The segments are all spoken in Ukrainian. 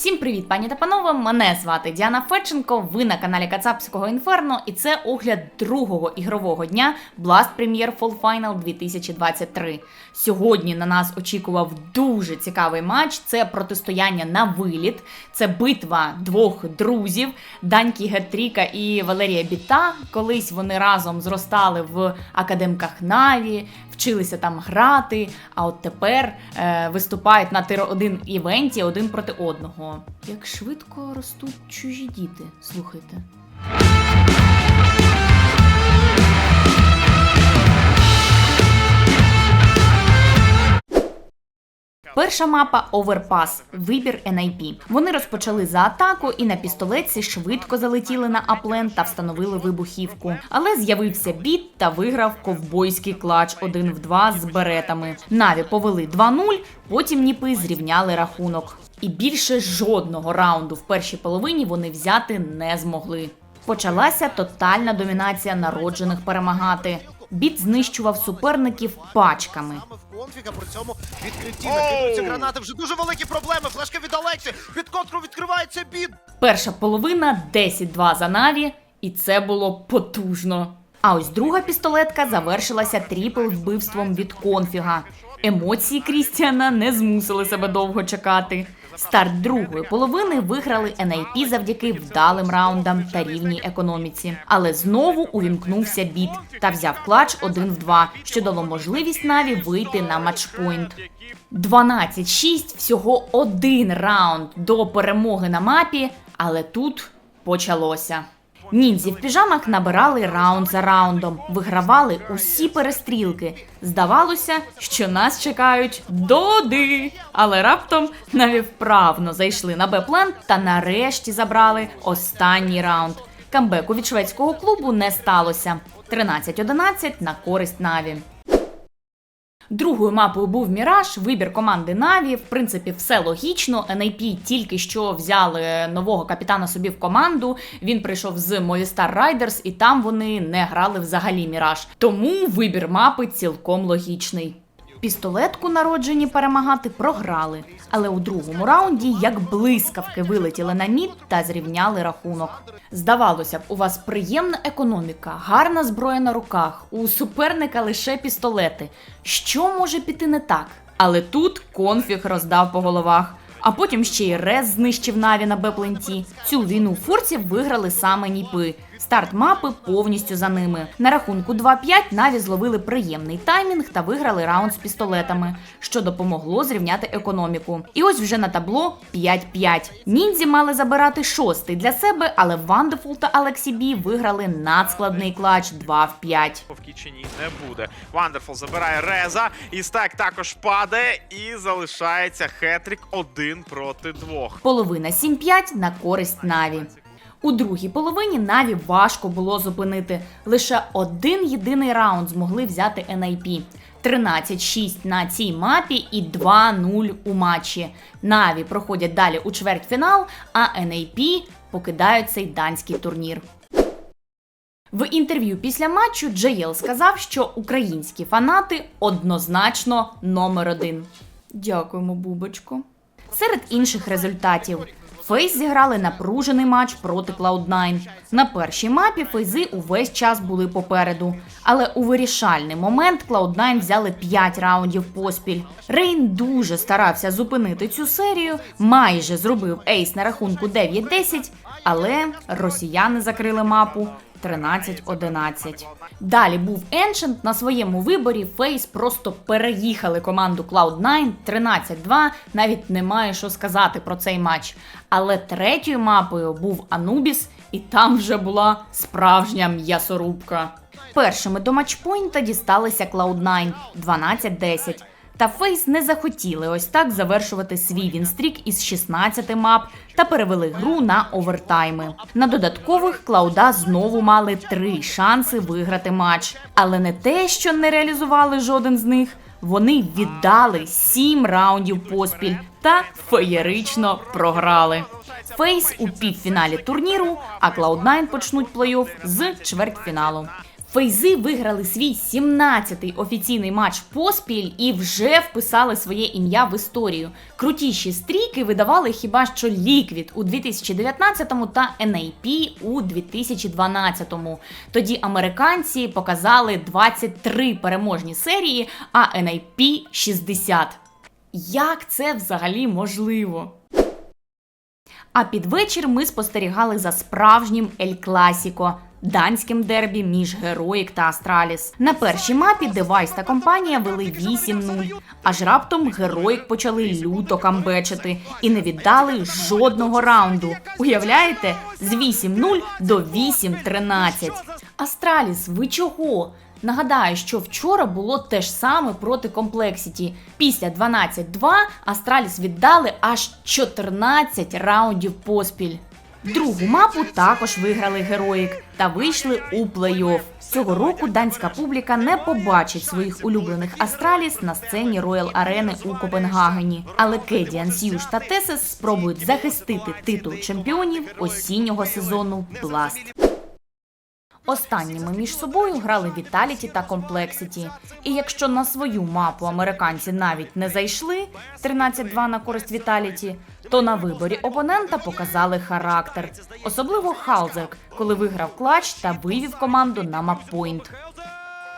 Всім привіт, пані та панове! Мене звати Діана Федченко. Ви на каналі Кацапського Інферно, і це огляд другого ігрового дня Blast Premier Fall Final 2023. Сьогодні на нас очікував дуже цікавий матч. Це протистояння на виліт, це битва двох друзів Даньки Гетріка і Валерія Біта. Колись вони разом зростали в академках Наві, вчилися там грати. А от тепер е, виступають на тир 1 івенті один проти одного. Як швидко ростуть чужі діти, слухайте. Перша мапа Overpass – вибір NIP. Вони розпочали за атаку і на пістолетці швидко залетіли на аплен та встановили вибухівку. Але з'явився біт та виграв ковбойський клач 1 в 2 з беретами. Наві повели 2-0, потім ніпи зрівняли рахунок. І більше жодного раунду в першій половині вони взяти не змогли. Почалася тотальна домінація народжених перемагати. Біт знищував суперників пачками. Конфіга при цьому відкритті накидуються гранати. Вже дуже великі проблеми. Флешка від Олексі. Під контру відкривається бід. Перша половина 10-2 за Наві, і це було потужно. А ось друга пістолетка завершилася тріпл вбивством від конфіга. Емоції Крістіана не змусили себе довго чекати. Старт другої половини виграли NIP завдяки вдалим раундам та рівній економіці. Але знову увімкнувся біт та взяв клач 1 в 2, що дало можливість Наві вийти на матчпойнт. 12-6 всього один раунд до перемоги на мапі, але тут почалося. Ніндзі в піжамах набирали раунд за раундом, вигравали усі перестрілки. Здавалося, що нас чекають доди. Але раптом навівправно зайшли на Б-план та нарешті забрали останній раунд. Камбеку від шведського клубу не сталося. 13-11 на користь Наві. Другою мапою був Міраж, вибір команди Наві. В принципі, все логічно. NIP тільки що взяли нового капітана собі в команду. Він прийшов з Movistar Riders, і там вони не грали взагалі Міраж. Тому вибір мапи цілком логічний. Пістолетку народжені перемагати програли, але у другому раунді як блискавки вилетіли на мід та зрівняли рахунок. Здавалося б, у вас приємна економіка, гарна зброя на руках, у суперника лише пістолети. Що може піти не так? Але тут конфіг роздав по головах. А потім ще й Рез знищив Наві на Бепленті. Цю війну фурців виграли саме Ніпи. Старт мапи повністю за ними. На рахунку 2-5 Наві зловили приємний таймінг та виграли раунд з пістолетами, що допомогло зрівняти економіку. І ось вже на табло 5-5. Ніндзі мали забирати шостий для себе, але Вандефул та Алексі Бі виграли надскладний клач 2 в 5. в кічені не буде. Вандерфул забирає Реза, і стек також падає, і залишається хетрик один проти двох. Половина 7-5 на користь Наві. У другій половині Наві важко було зупинити. Лише один єдиний раунд змогли взяти NIP. 13-6 на цій мапі і 2-0 у матчі. Наві проходять далі у чвертьфінал, а NIP покидають цей данський турнір. В інтерв'ю після матчу Джеєл сказав, що українські фанати однозначно номер один. Дякуємо, Бубочко. Серед інших результатів. Фейс зіграли напружений матч проти Cloud9. На першій мапі фейзи увесь час були попереду. Але у вирішальний момент Cloud9 взяли 5 раундів поспіль. Рейн дуже старався зупинити цю серію, майже зробив ейс на рахунку 9-10, але росіяни закрили мапу 13-11. Далі був Ancient. На своєму виборі Фейс просто переїхали команду Cloud9 13-2. Навіть немає що сказати про цей матч. Але третьою мапою був Anubis, і там вже була справжня м'ясорубка. Першими до матчпойнта дісталися Cloud9 12-10. Та Фейс не захотіли ось так завершувати свій вінстрік із 16 мап та перевели гру на овертайми. На додаткових Клауда знову мали три шанси виграти матч, але не те, що не реалізували жоден з них. Вони віддали сім раундів поспіль та феєрично програли. Фейс у півфіналі турніру, а Cloud9 почнуть плей-офф з чвертьфіналу. Фейзи виграли свій 17-й офіційний матч поспіль і вже вписали своє ім'я в історію. Крутіші стрійки видавали хіба що Liquid у 2019-му та NAP у 2012-му. Тоді американці показали 23 переможні серії, а NAP 60. Як це взагалі можливо? А під вечір ми спостерігали за справжнім Ель Класіко. Данським дербі між Героїк та Астраліс. На першій мапі Девайс та компанія вели 8-0. Аж раптом Героїк почали люто камбечити і не віддали жодного раунду. Уявляєте? З 8-0 до 8-13. Астраліс, ви чого? Нагадаю, що вчора було те ж саме проти Комплексіті. Після 12-2 Астраліс віддали аж 14 раундів поспіль. Другу мапу також виграли Героїк та вийшли у плей-офф. Цього року данська публіка не побачить своїх улюблених Астраліс на сцені Роял Арени у Копенгагені. Але Кедіан Сьюж та Тесес спробують захистити титул чемпіонів осіннього сезону Blast. Останніми між собою грали Віталіті та Комплексіті. І якщо на свою мапу американці навіть не зайшли 13-2 на користь Віталіті, то на виборі опонента показали характер, особливо Халзерк, коли виграв клач та вивів команду на маппойнт.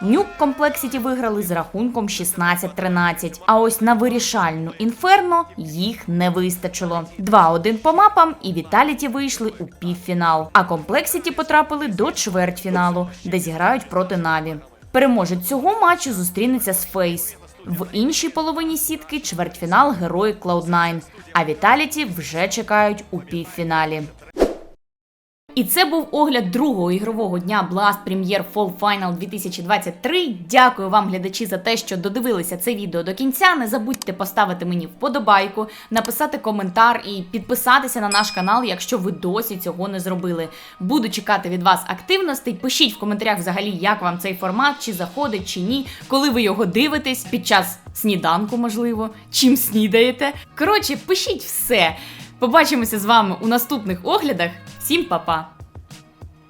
Нюк Комплексіті виграли з рахунком 16-13, а ось на вирішальну інферно їх не вистачило. 2-1 по мапам, і Віталіті вийшли у півфінал. А Комплексіті потрапили до чвертьфіналу, де зіграють проти Наві. Переможець цього матчу зустрінеться з Фейс. В іншій половині сітки чвертьфінал герої Cloud9, а Віталіті вже чекають у півфіналі. І це був огляд другого ігрового дня Blast Premier Fall Final 2023. Дякую вам, глядачі, за те, що додивилися це відео до кінця. Не забудьте поставити мені вподобайку, написати коментар і підписатися на наш канал, якщо ви досі цього не зробили. Буду чекати від вас активностей. Пишіть в коментарях взагалі, як вам цей формат, чи заходить, чи ні, коли ви його дивитесь під час сніданку, можливо, чим снідаєте. Коротше, пишіть все. Побачимося з вами у наступних оглядах. Всім па-па!